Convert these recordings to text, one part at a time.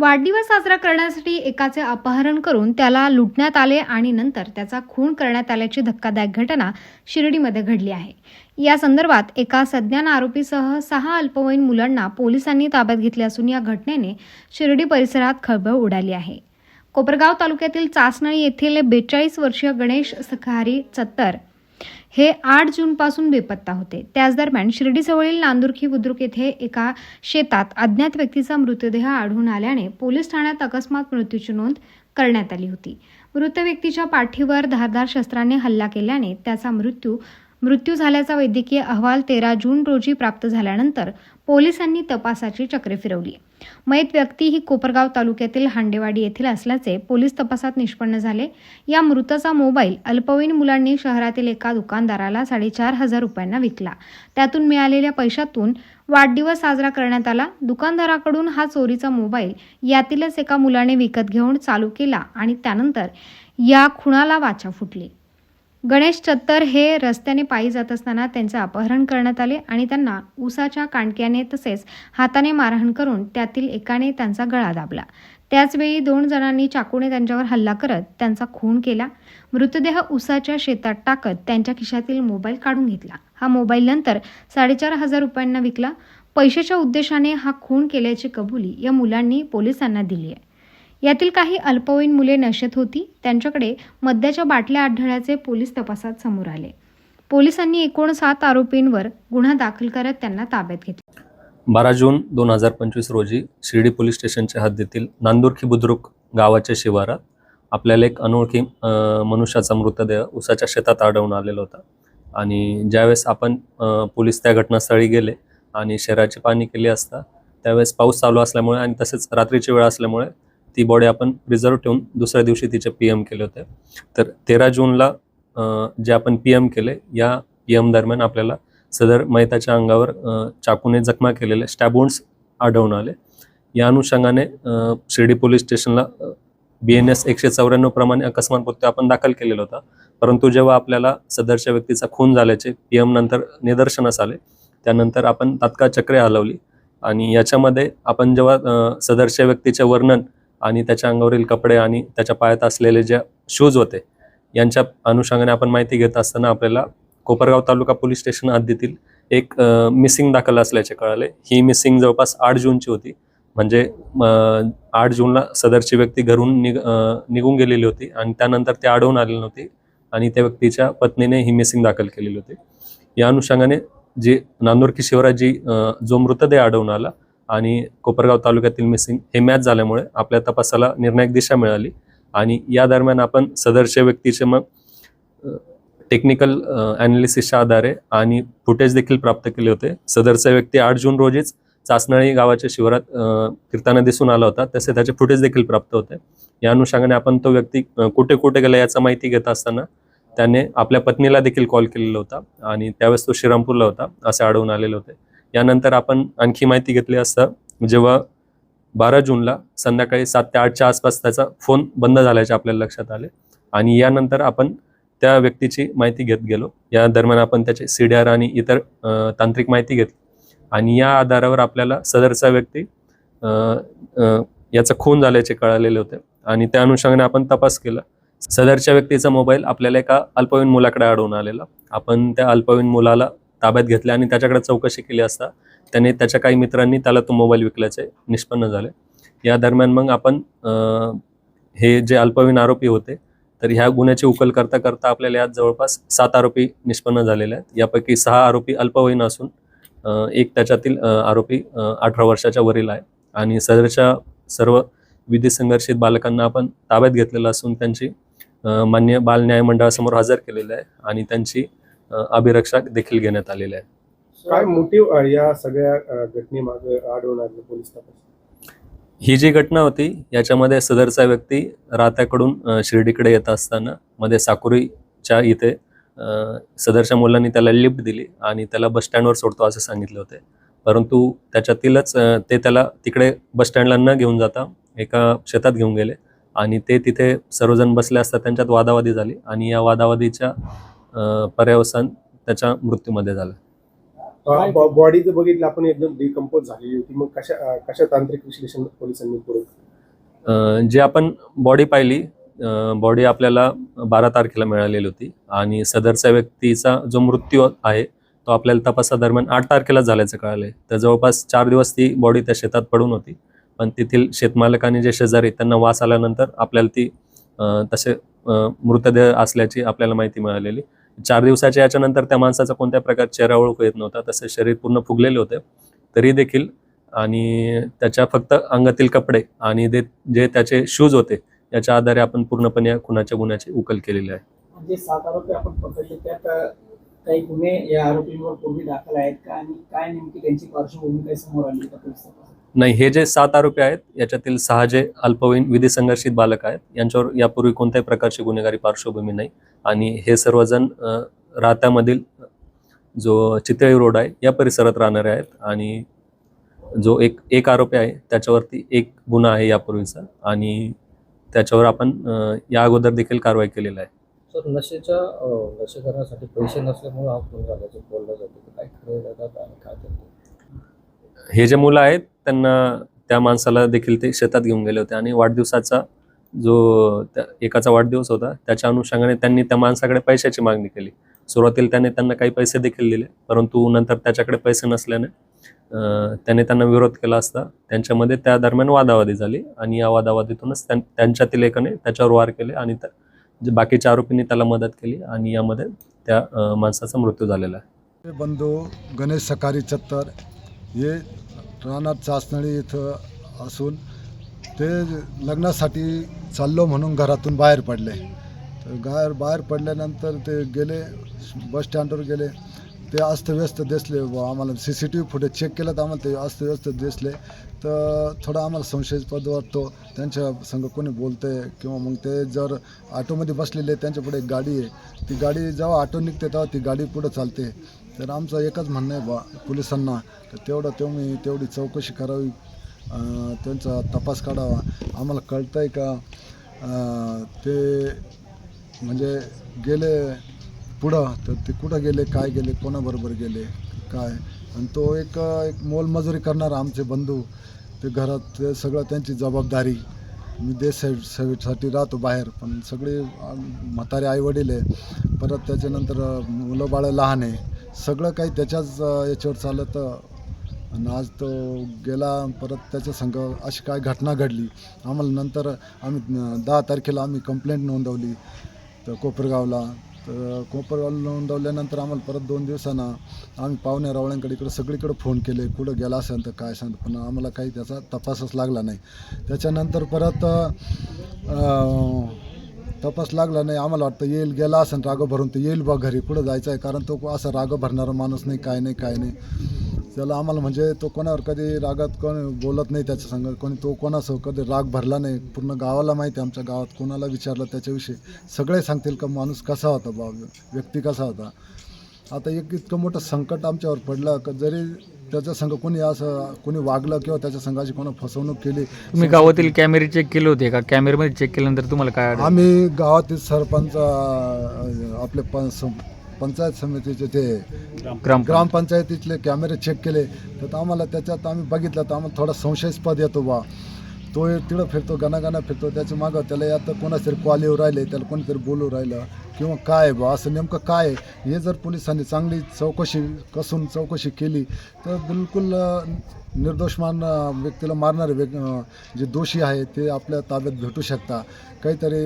वाढदिवस साजरा करण्यासाठी एकाचे अपहरण करून त्याला लुटण्यात आले आणि नंतर त्याचा खून करण्यात आल्याची धक्कादायक घटना शिर्डीमध्ये घडली आहे. या संदर्भात एका सज्ञान आरोपीसह सहा अल्पवयीन मुलांना पोलिसांनी ताब्यात घेतले असून या घटनेने शिर्डी परिसरात खळबळ उडाली आहे. कोपरगाव तालुक्यातील चासनळी येथील बेचाळीस वर्षीय गणेश सखारी चत्तर हे आठ जूनपासून बेपत्ता होते. त्याच दरम्यान शिर्डीजवळील नांदुर्खी बुद्रुक येथे एका शेतात अज्ञात व्यक्तीचा मृतदेह आढळून आल्याने पोलीस ठाण्यात अकस्मात मृत्यूची नोंद करण्यात आली होती. मृत व्यक्तीच्या पाठीवर धारदार शस्त्राने हल्ला केल्याने त्याचा मृत्यू मृत्यू झाल्याचा वैद्यकीय अहवाल तेरा जून रोजी प्राप्त झाल्यानंतर पोलिसांनी तपासाची चक्रे फिरवली. मयत व्यक्ती ही कोपरगाव तालुक्यातील हांडेवाडी येथील असल्याचे पोलीस तपासात निष्पन्न झाले. या मृताचा मोबाईल अल्पवयीन मुलांनी शहरातील एका दुकानदाराला साडेचार हजार रुपयांना विकला. त्यातून मिळालेल्या पैशातून वाढदिवस साजरा करण्यात आला. दुकानदाराकडून हा चोरीचा मोबाईल यातीलच एका मुलाने विकत घेऊन चालू केला आणि त्यानंतर या खुणाला वाचा फुटली. गणेश चत्तर हे रस्त्याने पायी जात असताना त्यांचे अपहरण करण्यात आले आणि त्यांना उसाच्या कांडक्याने तसेच हाताने मारहाण करून त्यातील एकाने त्यांचा गळा दाबला. त्याचवेळी दोन जणांनी चाकूने त्यांच्यावर हल्ला करत त्यांचा खून केला. मृतदेह उसाच्या शेतात टाकत त्यांच्या खिशातील मोबाईल काढून घेतला. हा मोबाईल नंतर साडेचार हजार रुपयांना विकला. पैशाच्या उद्देशाने हा खून केल्याची कबुली या मुलांनी पोलिसांना दिली आहे. यातील काही अल्पवयीन मुले नशेत होती. त्यांच्याकडे मद्याच्या बाटल्या आढळल्याचे पोलीस तपासात समोर आले. पोलिसांनी एकूण सात आरोपींवर गुन्हा दाखल करत त्यांना ताब्यात घेतले. बारा जून दोन हजार पंचवीस रोजी शिर्डी पोलीस स्टेशनच्या हद्दीतील नांदुरखी बुद्रुक गावाच्या शिवारात आपल्याला एक अनोळखी मनुष्याचा मृतदेह उसाच्या शेतात आढळून आलेला होता. आणि ज्यावेळेस आपण पोलीस त्या घटनास्थळी गेले आणि शहराची पाहणी केली असता त्यावेळेस पाऊस चालू असल्यामुळे आणि तसेच रात्रीची वेळ असल्यामुळे ती बॉडी आपण रिझर्व ठेवून दुसऱ्या दिवशी तिचे पी एम केले होते. तर तेरा जूनला जे आपण पी एम केले या पी एम दरम्यान आपल्याला सदर मैताच्या अंगावर चाकूने जखमा केलेले स्टॅबोन्स आढळून आले. या अनुषंगाने शिर्डी पोलीस स्टेशनला बी एन एस एकशे चौऱ्याण्णव प्रमाणे अकस्मात मृत्यू आपण दाखल केलेला होता. परंतु जेव्हा आपल्याला सदरच्या व्यक्तीचा खून झाल्याचे पी एम नंतर निदर्शनास आले त्यानंतर आपण तात्काळ चक्रे हलवली. आणि याच्यामध्ये आपण जेव्हा सदरच्या व्यक्तीचे वर्णन आणि त्याच्या अंगावरील कपडे आणि त्याच्या पायात असलेले जे शूज होते यांच्या अनुषंगाने आपण माहिती घेत असताना आपल्याला कोपरगाव तालुका पोलीस स्टेशन हद्दीतील एक मिसिंग दाखल असल्याचे कळाले. ही मिसिंग जवळपास आठ जूनची होती. म्हणजे आठ जूनला सदरची व्यक्ती घरून निघ निघून गेलेली होती आणि त्यानंतर ती आढळून आलेली नव्हती आणि त्या व्यक्तीच्या पत्नीने ही मिसिंग दाखल केलेली होती. या अनुषंगाने जी नांदुरकी शिवराजी जी जो मृतदेह आढळून आला आणि कोपरगाव तालुक्यातील मिसिंग हे मॅच झाल्यामुळे आपल्या तपासाला निर्णायक दिशा मिळाली. आणि या दरम्यान आपण सदरच्या व्यक्तीचे मग टेक्निकल अनालिसिसच्या आधारे आणि फुटेज देखील प्राप्त केले होते. सदरचा व्यक्ती आठ जून रोजीच चाचणळी गावाच्या शिवारात फिरताना दिसून आला होता. तसे त्याचे फुटेज देखील प्राप्त होते. या अनुषंगाने आपण तो व्यक्ती कुठे कुठे गेला याचा माहिती घेत असताना त्याने आपल्या पत्नीला देखील कॉल केलेला होता. आणि त्यावेळेस तो श्रीरामपूरला होता असे आढळून आलेले होते. यानंतर आपण आणखी माहिती घेतली असता जेव्हा बारा जूनला संध्याकाळी सात ते आठच्या आसपास त्याचा फोन बंद झाल्याचे आपल्याला लक्षात आले. आणि यानंतर आपण त्या व्यक्तीची माहिती घेत गेलो. या दरम्यान आपण त्याचे सी डी आर आणि इतर तांत्रिक माहिती घेतली. आणि या आधारावर आपल्याला सदरचा व्यक्ती याचा खून झाल्याचे कळालेले होते. आणि त्या अनुषंगाने आपण तपास केला. सदरच्या व्यक्तीचा मोबाईल आपल्याला एका अल्पवयीन मुलाकडे आढळून आलेला. आपण त्या अल्पवयीन मुलाला ताब्यात घेतले आणि त्याच्याकडे चौकशी केली असता त्याने त्याच्या काही मित्रांनी त्याला तो मोबाईल विकल्याचे निष्पन्न झाले. या दरम्यान मग आपण हे जे अल्पवयीन आरोपी होते तर ह्या गुन्ह्याची उकल करता करता आपल्याला यात जवळपास सात आरोपी निष्पन्न झालेले आहेत. यापैकी सहा आरोपी अल्पवयीन असून एक त्याच्यातील आरोपी अठरा वर्षाच्या वरील आहे. आणि सदरच्या सर्व विधी संघर्षित बालकांना आपण ताब्यात घेतलेलं असून त्यांची मान्य बाल न्याय मंडळासमोर हजर केलेलं आहे. आणि त्यांची अ, अभिरक्षा देखील घेण्यात आलेली आहे काय मोटिव्ह या सगळ्या घटनेमागे आढळून आले पोलीस तपास? ही जी घटना होती याच्यामध्ये सदरचा व्यक्ती राहत्याकडून शिर्डीकडे येत असताना मध्ये साकुरीच्या इथे सदरच्या मुलांनी त्याला लिफ्ट दिली आणि त्याला बस स्टँडवर सोडतो असं सांगितले होते. परंतु त्याच्यातीलच ते त्याला तिकडे बस स्टँडला न घेऊन जाता एका शेतात घेऊन गेले आणि ते तिथे सर्वजण बसले असता त्यांच्यात वादावादी झाली आणि या वादावादीच्या पर्यवसान त्याच्या मृत्यूमध्ये झालं. बॉडी जर बघितलं आपण एकदम डिकम्पोज झालेली होती. मग कशा कशा तांत्रिक विश्लेषण पोलिसांनी जे आपण बॉडी पाहिली बॉडी आपल्याला बारा तारखेला मिळालेली होती. आणि सदरच्या व्यक्तीचा जो मृत्यू आहे तो आपल्याला तपासादरम्यान आठ तारखेला झाल्याचं कळालंय. तर जवळपास चार दिवस ती बॉडी त्या शेतात पडून होती. पण तेथील शेतमालक आणि जे शेजारी त्यांना वास आल्यानंतर आपल्याला ती तसे मृतदेह असल्याची आपल्याला माहिती मिळालेली. चार दिवसाच्या याच्यानंतर त्या माणसाचा कोणत्या प्रकार चेहरा ओळख येत नव्हता तसे शरीर पूर्ण फुगलेले होते. तरी देखील आणि त्याच्या फक्त अंगातील कपडे आणि ते जे त्याचे शूज होते याच्या आधारे आपण पूर्णपणे या खुनाच्या गुन्ह्याची उकल केलेली आहे. जे सात आरोपी आपण पकडले त्यात काही गुन्हे या आरोपींवर पूर्वी दाखल आहेत का? आणि काय नेमकी त्यांची पार्श्वभूमी काही समोर आली का नाही हे जे सात आरोपी आहेत याच्यातील सहा जे अल्पवयीन विधी संघर्षित बालक आहेत यांच्यावर यापूर्वी कोणत्याही प्रकारची गुन्हेगारी पार्श्वभूमी नाही. आणि हे सर्वजण राहत्यामधील जो चितळी रोड आहे या परिसरात राहणारे आहेत. आणि जो एक एक आरोपी आहे त्याच्यावरती एक गुन्हा आहे यापूर्वीचा. आणि त्याच्यावर आपण या अगोदर देखील कारवाई केलेली आहे. सर नशेच्या नशे करण्यासाठी पैसे नसल्यामुळे हा खून झाल्याचं बोललं जातं. काय खरं जातात आणि काय हे जे मुलं आहेत त्यांना त्या माणसाला देखील ते शेतात घेऊन गेले होते आणि वाढदिवसाचा जो त्या एकाचा वाढदिवस होता त्याच्या अनुषंगाने त्यांनी त्या माणसाकडे पैशाची मागणी केली. सुरुवातीला त्याने त्यांना काही पैसे देखील दिले परंतु नंतर त्याच्याकडे पैसे नसल्याने त्याने त्यांना विरोध केला असता. त्यांच्यामध्ये त्या दरम्यान वादावादी झाली आणि या वादावादीतूनच त्यांच्यातील एकाने त्याच्यावर वार केले आणि त्या- जे बाकीच्या आरोपींनी त्याला मदत केली आणि यामध्ये त्या माणसाचा मृत्यू झालेला आहे. बंधू गणेश सकारी छत्तर हे रानात चाचणी इथं असून ते लग्नासाठी चाललो म्हणून घरातून बाहेर पडले. तर बाहेर बाहेर पडल्यानंतर ते गेले बस स्टँडवर गेले. ते अस्तव्यस्त दिसले व आम्हाला C C T V footage check केलं तर आम्हाला ते अस्तव्यस्त दिसले. तर थोडा आम्हाला संशयस्पद वाटतो. त्यांच्या संग कोणी बोलते किंवा मग ते जर ऑटोमध्ये बसलेले त्यांच्यापुढे एक गाडी आहे. ती गाडी जेव्हा ऑटो निघते तेव्हा ती गाडी पुढं चालते. तर आमचं एकच म्हणणं आहे बा पोलिसांना तर तेवढं तुम्ही तेवढी चौकशी करावी. त्यांचा तपास काढावा. आम्हाला कळतं आहे का ते म्हणजे गेले पुढं तर ते कुठं गेले काय गेले कोणाबरोबर गेले काय? आणि तो एक एक मोलमजुरी करणारा आमचे बंधू ते घरात ते सगळं त्यांची जबाबदारी. मी देश सेव- सेवेसाठी राहतो बाहेर पण सगळे म्हातारे आईवडील आहे. परत त्याच्यानंतर मुलं बाळं लहान आहे. सगळं काही त्याच्याच याच्यावर चालत आणि आज तो गेला परत त्याच्या संघ अशी काय घटना घडली. आम्हाला नंतर आम्ही दहा तारखेला आम्ही कंप्लेंट नोंदवली तर कोपरगावला. तर कोपरगावला नोंदवल्यानंतर आम्हाला परत दोन दिवसांना आम्ही पाहुण्या रावळ्यांकडे इकडं सगळीकडे फोन केले कुठं गेला असेल तर काय सांग पण आम्हाला काही त्याचा तपासच लागला नाही. त्याच्यानंतर परत तपास लागला नाही. आम्हाला वाटतं येईल गेला असं रागं भरून तर येईल बा घरी. कुठं जायचं आहे कारण तो असं राग भरणारा माणूस नाही काय नाही काय नाही. त्याला आम्हाला म्हणजे तो कोणावर कधी रागात कोणी बोलत नाही त्याच्या संग. कोणी तो कोणासह कधी राग भरला नाही. पूर्ण गावाला माहिती आहे आमच्या गावात कोणाला विचारलं त्याच्याविषयी. सगळे सांगतील का माणूस कसा होता बा व्यक्ती कसा होता. आता एक इतकं मोठं संकट आमच्यावर पडलं का जरी त्याच्या संग कोणी असं कोणी वागलं किंवा त्याच्या संघाची कोणी फसवणूक केली तुम्ही गावातील कॅमेरे चेक केले होते का? कॅमेऱ्यामध्ये चेक केल्यानंतर तुम्हाला काय आढळलं? आम्ही गावातील सरपंच अं, आपले पं सं- पंचायत समितीचे ते ग्राम ग्रामपंचायतीतले कॅमेरे चेक केले. तर आम्हाला त्याच्यात आम्ही बघितलं तर आम्हाला थोडा संशयास्पद येतो बा. तो तिकडं फिरतो गणागणा फिरतो त्याच्या मागं त्याला आता कोणातरी कॉल येऊ राहिले त्याला कोणीतरी बोलू राहिलं किंवा काय आहे बा असं नेमकं काय आहे? हे जर पोलिसांनी चांगली चौकशी कसून चौकशी केली तर बिलकुल निर्दोषमान निर्दोष मान व्यक्तीला मारणारे व्यक् जे दोषी आहे ते आपल्या ताब्यात भेटू शकता. काहीतरी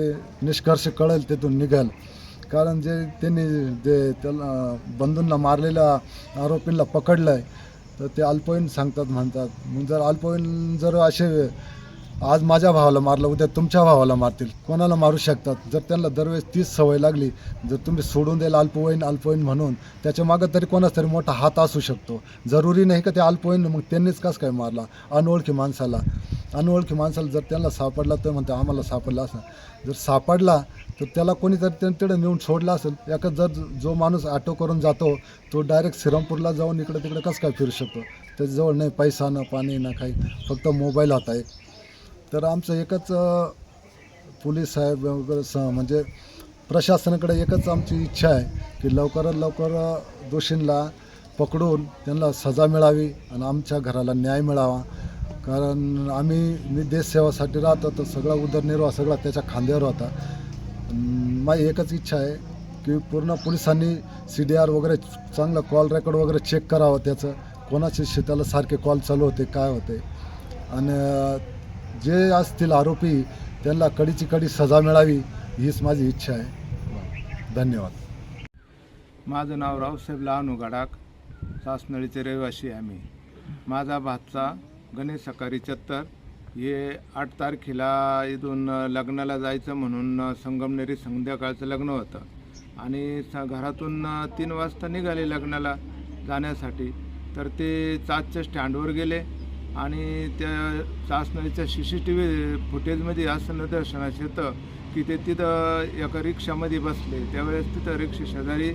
निष्कर्ष कळेल तिथून निघेल. कारण जे त्यांनी जे त्याला बंधूंना मारलेल्या आरोपींना पकडलं आहे तर ते अल्पवयीन सांगतात म्हणतात. मग जर अल्पवयीन जर असे आज माझ्या भावाला मारलं उद्या तुमच्या भावाला मारतील. कोणाला मारू शकतात? जर त्यांना दरवेळेस तीच सवय लागली जर तुम्ही सोडून द्याल अल्पवयीन अल्पवयीन म्हणून त्याच्या मागं तरी कोणाच तरी मोठा हात असू शकतो. जरुरी नाही का ते अल्पवयीन मग त्यांनीच कसं काय मारला? अनोळखी माणसाला. अनोळखी माणसाला जर त्यांना सापडला तर म्हणते आम्हाला सापडला असं. जर सापडला तर त्याला कोणीतरी त्यां तिकडे नेऊन सोडला असेल. एका जर जो माणूस ऑटो करून जातो तो डायरेक्ट श्रीरामपूरला जाऊन इकडे तिकडे कसं काय फिरू शकतो? त्याच्याजवळ नाही पैसा ना पाणी ना काही. फक्त मोबाईल हात एक. तर आमचं एकच पोलीस साहेब वगैरे स म्हणजे प्रशासनाकडे एकच आमची इच्छा आहे की लवकरात लवकर दोषींला दोषींना पकडून त्यांना सजा मिळावी आणि आमच्या घराला न्याय मिळावा. कारण आम्ही मी देशसेवासाठी राहतो तर सगळा उदरनिर्वाह सगळा त्याच्या खांद्यावर होता. माझी एकच इच्छा आहे की पूर्ण पोलिसांनी सी डी आर वगैरे चांगलं कॉल रेकॉर्ड वगैरे चेक करावं त्याचं. कोणाचे शेताला सारखे कॉल चालू होते काय होते. आणि जे असतील आरोपी त्यांना कडीची कडी सजा मिळावी हीच माझी इच्छा आहे. धन्यवाद. माझं नाव रावसाहेब लहानू गडाक सासनळीचे रहिवासी आहे आम्ही माझा भातचा गणेश सकाळी चत्तर. हे आठ तारखेला इथून लग्नाला जायचं म्हणून संगमनेरी संध्याकाळचं लग्न होतं. आणि स घरातून तीन वाजता निघाले लग्नाला जाण्यासाठी. तर ते चाचच्या स्टँडवर गेले. आणि त्या शासनाच्या सी सी टी व्ही फुटेजमध्ये असं निदर्शनास येतं की ते तिथं एका रिक्षामध्ये बसले. त्यावेळेस तिथं रिक्षा शेजारी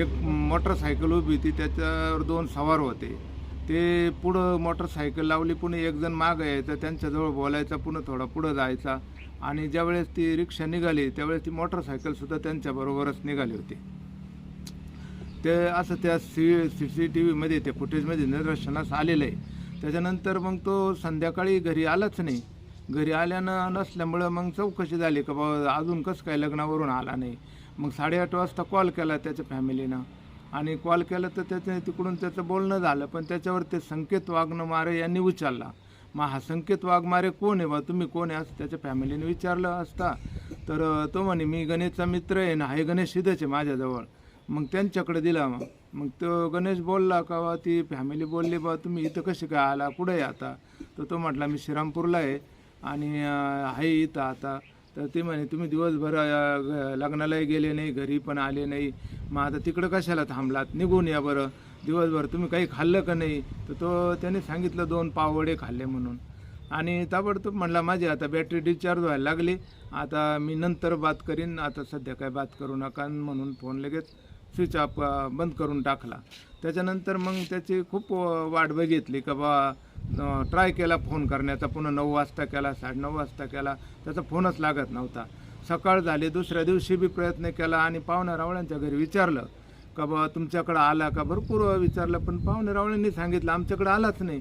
एक मोटरसायकल उभी होती त्याच्यावर दोन सवार होते. ते पुढं मोटरसायकल लावली पुणे एकजण मागं यायचा त्यांच्याजवळ बोलायचा पुन्हा थोडा पुढं जायचा. आणि ज्यावेळेस ती रिक्षा निघाली त्यावेळेस ती मोटरसायकलसुद्धा त्यांच्याबरोबरच निघाली होती. ते असं त्या सी सी सी टी व्हीमध्ये ते फुटेजमध्ये निदर्शनास आलेलं आहे. त्याच्यानंतर मग तो संध्याकाळी घरी आलाच नाही. घरी आल्यानं नसल्यामुळं मग चौकशी झाली का बाबा अजून कसं काय लग्नावरून आला नाही. मग साडेआठ वाजता कॉल केला त्याच्या फॅमिलीनं. आणि कॉल केला तर त्याच्या तिकडून त्याचं बोलणं झालं पण त्याच्यावर ते संकेत वाघनमारे यांनी उचलला मग हा संकेत वाघमारे कोण आहे बा? तुम्ही कोण आहे? असं त्याच्या फॅमिलीने विचारलं असता. तर तो म्हणे मी गणेशचा मित्र आहे ना हे गणेश सिद्धच आहे माझ्याजवळ. मग त्यांच्याकडे दिला मग. मग तो गणेश बोलला का बा ती फॅमिली बोलली बा तुम्ही इथं कसे काय आला? कुठे आहे आता? तर तो म्हटला मी श्रीरामपूरला आहे आणि आहे इथं आता. तर ते म्हणे तुम्ही दिवसभर लग्नालाही गेले नाही घरी पण आले नाही. मग आता तिकडं कशाला थांबलात? निघून या बरं. दिवसभर तुम्ही काही खाल्लं का नाही? तर तो त्याने सांगितलं दोन पावडे खाल्ले म्हणून. आणि ताबडतोब म्हणला माझी आता बॅटरी डिस्चार्ज व्हायला लागली. आता मी नंतर बात करीन. आता सध्या काय बात करू नका म्हणून फोन लगेच स्विच ऑफ बंद करून टाकला. त्याच्यानंतर मग त्याची खूप वाट बघितली का बा ट्राय केला फोन करण्याचा. पुन्हा नऊ वाजता केला साडेनऊ वाजता केला. त्याचा फोनच लागत नव्हता. सकाळ झाली दुसऱ्या दिवशी बी प्रयत्न केला आणि पाहुण्या रावळ्यांच्या घरी विचारलं का बा तुमच्याकडं आला का? भरपूर विचारलं पण पाहुणे रावळ्यांनी सांगितलं आमच्याकडं आलाच नाही.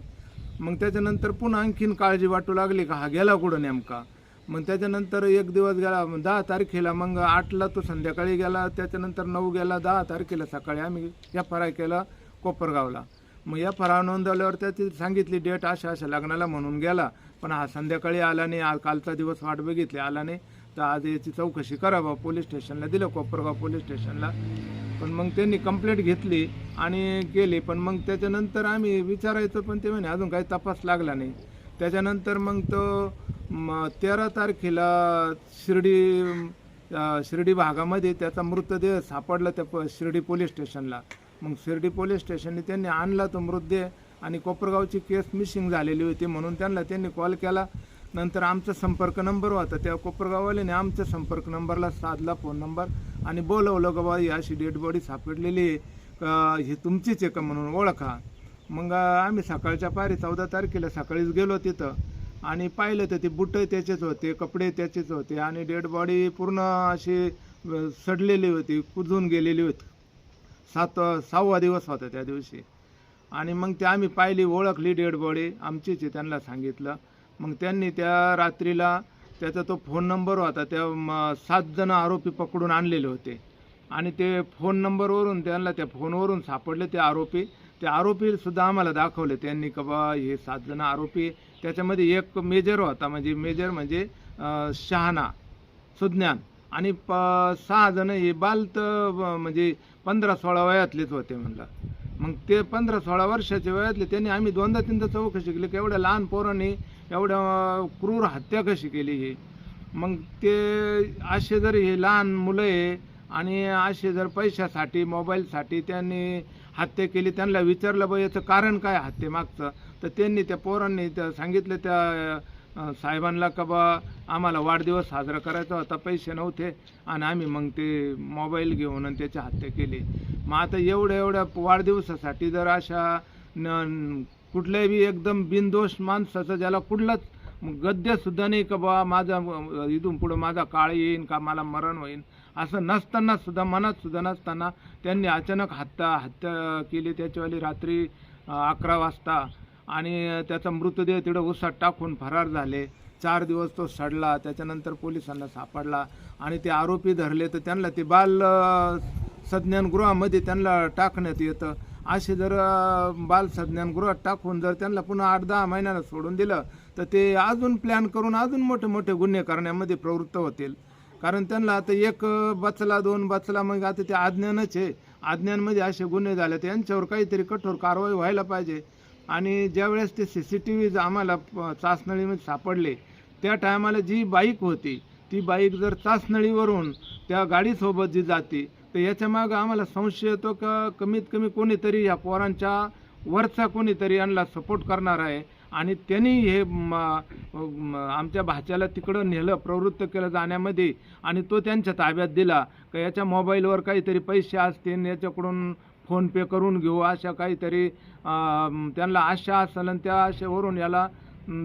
मग त्याच्यानंतर पुन्हा आणखीन काळजी वाटू लागली का हा गेला कुठं नेमका? मग त्याच्यानंतर एक दिवस गेला मग दहा तारखेला मग आठला तो संध्याकाळी गेला त्याच्यानंतर नऊ गेला दहा तारखेला सकाळी आम्ही या फराय केला कोपरगावला. मग या फराव नोंदवल्यावर त्याची सांगितली डेट अशा अशा लग्नाला म्हणून गेला पण हा संध्याकाळी आला नाही आज कालचा दिवस वाट बघितली आला नाही. तर आज याची चौकशी करावं पोलीस स्टेशनला दिलं कोपरगाव पोलीस स्टेशनला. पण मग त्यांनी कंप्लेंट घेतली आणि गेली पण मग त्याच्यानंतर आम्ही विचारायचं पण ते म्हणे अजून काही तपास लागला नाही. त्याच्यानंतर मग तो म, तेरा तारखेला शिर्डी अ, शिर्डी भागामध्ये त्याचा मृतदेह सापडला त्या प- शिर्डी पोलीस स्टेशनला. मग शिर्डी पोलीस स्टेशनने त्यांनी आणला तो मृतदेह आणि कोपरगावची केस मिसिंग झालेली होती म्हणून त्यांना त्यांनी कॉल केला. नंतर आमचा संपर्क नंबर होता. त्या कोपरगाववाल्याने आमच्या संपर्क नंबरला साधला फोन नंबर आणि बोलवलं का बा ही अशी डेड बॉडी सापडलेली आहे. ही तुमचीच आहे का? म्हणून ओळखा. मग आम्ही सकाळच्या पारी चौदा तारखेला सकाळीच गेलो तिथं. आणि पाहिलं तर ते बुट त्याचेच होते कपडे त्याचेच होते आणि डेड बॉडी पूर्ण अशी सडलेली होती कुजून गेलेली होती. सात सहावा दिवस होता त्या दिवशी. आणि मग ते आम्ही पाहिली ओळखली डेड बॉडी आमचीच आहे त्यांना सांगितलं. मग त्यांनी त्या रात्रीला त्याचा तो फोन नंबर होता त्या म, सात जण आरोपी पकडून आणलेले होते. आणि ते फोन नंबरवरून त्यांना त्या फोनवरून सापडले ते आरोपी. ते आरोपीसुद्धा आम्हाला दाखवले त्यांनी का बा हे सात जण आरोपी त्याच्यामध्ये एक मेजर होता म्हणजे मेजर म्हणजे शहाणा सुज्ञान. आणि प सहा जण हे बालत तर म्हणजे पंधरा सोळा वयातलेच होते म्हणलं. मग ते पंधरा सोळा वर्षाच्या वयातले त्यांनी आम्ही दोनदा तीनदा चौकशी केली की एवढ्या लहान पोरांनी एवढ्या क्रूर हत्या कशी केली हे? मग ते असे जर हे लहान मुलं आहे आणि असे जर पैशासाठी मोबाईलसाठी त्यांनी हत्या केली त्यांना विचारलं बा याचं कारण काय हत्येमागचं तर त्यांनी त्या पोरांनी त्या सांगितलं त्या साहेबांना का बा आम्हाला वाढदिवस साजरा करायचा होता पैसे नव्हते. आणि आम्ही मग ते मोबाईल घेऊन आणि त्याची हत्या केली. मग आता एवढ्या एवढ्या वाढदिवसासाठी जर अशा न कुठल्याही एकदम बिनदोष माणसाचं ज्याला कुठलाच गद्यसुद्धा नाही का बा माझा इथून पुढं माझा काळ येईन का मला मरण होईन असं नसताना सुद्धा मनात सुद्धा नसताना त्यांनी अचानक हत्या हत्या केली. त्याच्यावाली रात्री अकरा वाजता आणि त्याचा मृतदेह तिथं उसात टाकून फरार झाले. चार दिवस तो सडला. त्याच्यानंतर पोलिसांना सापडला. आणि ते आरोपी धरले तर त्यांना ते बाल संज्ञानगृहामध्ये त्यांना टाकण्यात येतं. असे जर बाल संज्ञानगृहात टाकून जर त्यांना पुन्हा आठ दहा महिन्याला सोडून दिलं तर ते अजून प्लॅन करून अजून मोठे मोठे गुन्हे करण्यामध्ये प्रवृत्त होतील. कारण त्यांना आता एक बचला दोन बचला मग आता ते अज्ञानच आहे. अज्ञानमध्ये असे गुन्हे झाले तर यांच्यावर काहीतरी कठोर कारवाई व्हायला पाहिजे. आणि ज्यावेळेस ते सी सी टी व्ही आम्हाला चाचणळीमध्ये सापडले त्या टायमाला जी बाईक होती ती बाईक जर चाचणळीवरून त्या गाडीसोबत जी जाते तर याच्यामागं आम्हाला संशय येतो का कमीत कमी कोणीतरी या पोरांच्या वरचा कोणीतरी यांना सपोर्ट करणार आहे. आणि त्यांनी हे आमच्या भाच्याला तिकडं नेलं प्रवृत्त केलं जाण्यामध्ये. आणि तो त्यांच्या ताब्यात दिला का याच्या मोबाईलवर काहीतरी पैसे असतील याच्याकडून फोनपे करून घेऊ अशा काहीतरी त्यांना आशा असेल आणि त्या आशेवरून याला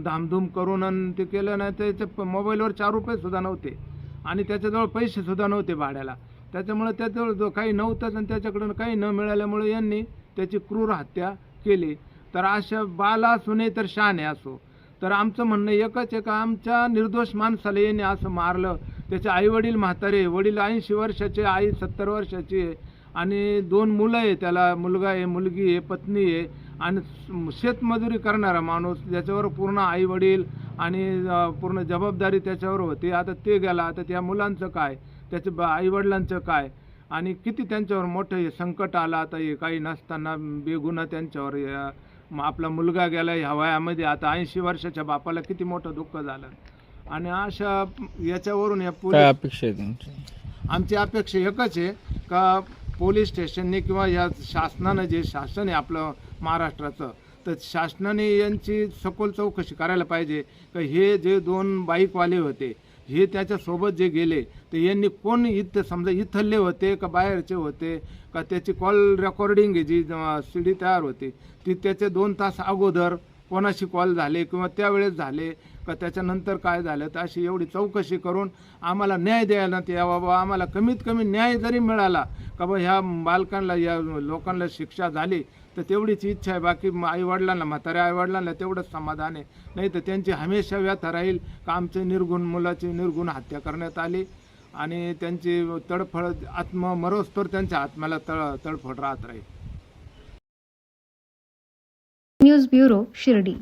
धामधूम करून आणि ते केलं नाही त्याचे प- मोबाईलवर चार रुपयेसुद्धा नव्हते. आणि त्याच्याजवळ पैसेसुद्धा नव्हते भाड्याला. त्याच्यामुळे त्याच्याजवळ जो काही नव्हतंच आणि त्याच्याकडून काही न मिळाल्यामुळे यांनी त्याची क्रूर हत्या केली. तर अशा बाला असू नये तर शाने असो. तर आमचं म्हणणं एकच आहे का आमच्या निर्दोष माणसाला येणे असं मारलं. त्याचे आईवडील म्हातारे वडील ऐंशी वर्षाचे आई सत्तर वर्षाची आहे. आणि दोन मुलं आहे त्याला मुलगा आहे मुलगी आहे पत्नी आहे. आणि शेतमजुरी करणारा माणूस ज्याच्यावर पूर्ण आईवडील आणि पूर्ण जबाबदारी त्याच्यावर होती. आता ते गेला आता त्या मुलांचं काय? त्याच्या बा आईवडिलांचं काय? आणि किती त्यांच्यावर मोठं हे संकट आलं आता हे काही नसताना बेगुन्हा त्यांच्यावर आपला मुलगा गेला ह्या वयामध्ये आता ऐंशी वर्षाच्या बापाला किती मोठं दुःख झालं. आणि अशा याच्यावरून या पोलीस अपेक्षा आहे आमची अपेक्षा एकच आहे का पोलीस स्टेशनने किंवा या शासनानं जे शासन आहे आपलं महाराष्ट्राचं तर शासनाने यांची सखोल चौकशी करायला पाहिजे. का हे जे दोन बाईकवाले होते हे त्याच्यासोबत जे गेले तर यांनी कोण इथं समजा इथले होते का बाहेरचे होते का त्याची कॉल रेकॉर्डिंग आहे जी सी डी तयार होते ती त्याचे दोन तास अगोदर कोणाशी कॉल झाले किंवा त्यावेळेस झाले का त्याच्यानंतर काय झालं? तर अशी एवढी चौकशी करून आम्हाला न्याय द्यायला यावा बाबा आम्हाला कमीत कमी न्याय जरी मिळाला का बा ह्या बालकांना या लोकांना शिक्षा झाली तर तेवढीच इच्छा आहे. बाकी आईवडिलांना म्हाताऱ्या आईवडिलांना तेवढंच समाधान आहे. नाही तर त्यांची हमेशा व्यथा राहील का आमचे निर्गुण मुलाची निर्गुण हत्या करण्यात आली आणि त्यांची तडफड आत्म मरोस्तर त्यांच्या आत्म्याला तळ तडफड राहत राहील. News bureau Shirdi.